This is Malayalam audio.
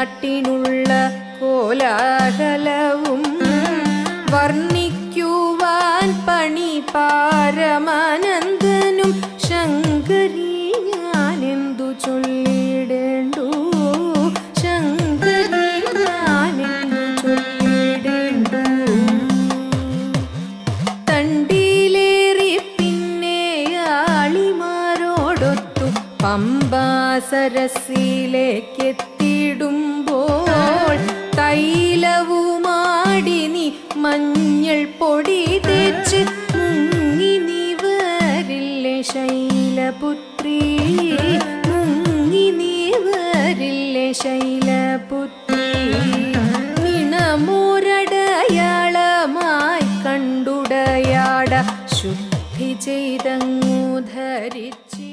നാട്ടിനുള്ള കോലാഹലവും വർണിക്കുവാൻ പണി പാരമാനന്ദനും ശങ്കരി ഞാനെന്തു ചൊല്ലിടേണ്ടു? ശങ്കരി ഞാനെന്തു ചൊല്ലിടേണ്ടു? തണ്ടിയിലേറി പിന്നെ ആളിമാരോടൊത്തു പമ്പാസരസിലേക്കെത്തിടുമ്പോൾ മഞ്ഞൾ പൊടി തേച്ച് മുങ്ങി നീ ശൈലപുത്രി? മുങ്ങി നീ ശൈലപുത്രി? ഇണമൂരടയാളമായി കണ്ടുടയാട ശുദ്ധി ചെയ്തങ്ങു ധരിച്ചി